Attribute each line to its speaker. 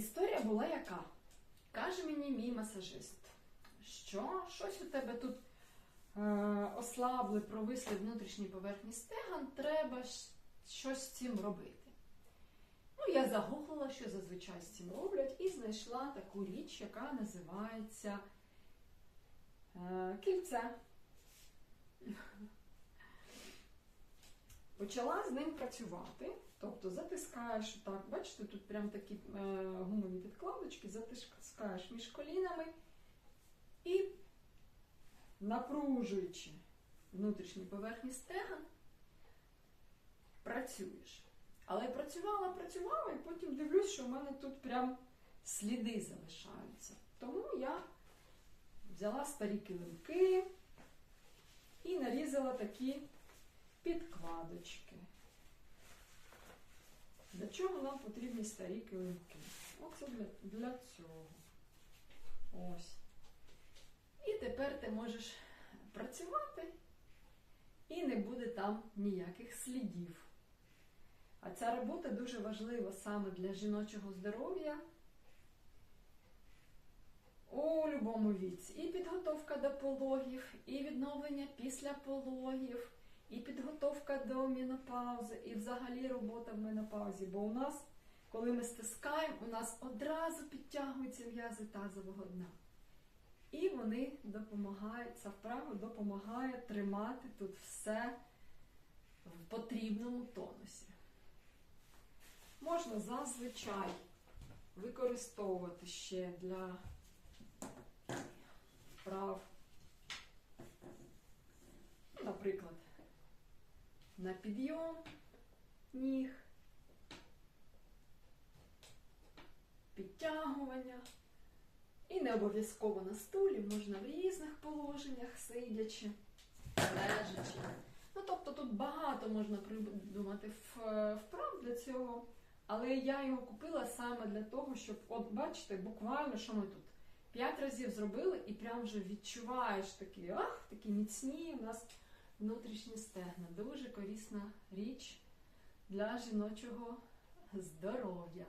Speaker 1: Історія була яка? Каже мені мій масажист, що щось у тебе тут е, ослабли, провисли внутрішні поверхні стеган, треба щось з цим робити. Ну, я загуглила, що зазвичай з цим роблять, і знайшла таку річ, яка називається е, кільце. Почала з ним працювати, тобто затискаєш так, бачите, тут прям такі е, гумові підкладочки, затискаєш між колінами і напружуючи внутрішні поверхні стеган, працюєш. Але працювала, працювала, і потім дивлюсь, що в мене тут прям сліди залишаються. Тому я взяла старі килимки і нарізала такі підкладочки. Для чого нам потрібні старі килимки? Оце для, для цього. Ось. І тепер ти можеш працювати, і не буде там ніяких слідів. А ця робота дуже важлива саме для жіночого здоров'я у будь-якому віці. І підготовка до пологів, і відновлення після пологів, і підготовка до менопаузи, і взагалі робота в менопаузі. Бо у нас, коли ми стискаємо, у нас одразу підтягуються м'язи тазового дна. І вони допомагають, ця вправа допомагає тримати тут все в потрібному тонусі. Можна зазвичай використовувати ще для вправ, ну, наприклад, на підйом ніг, підтягування. І не обов'язково на стулі, можна в різних положеннях, сидячи, лежачи. Ну, тобто тут багато можна придумати вправ для цього, але я його купила саме для того, щоб, от бачите, буквально, що ми тут п'ять разів зробили, і прям вже відчуваєш такі, ах, такі міцні у нас внутрішні стегна. Дуже корисна річ для жіночого здоров'я.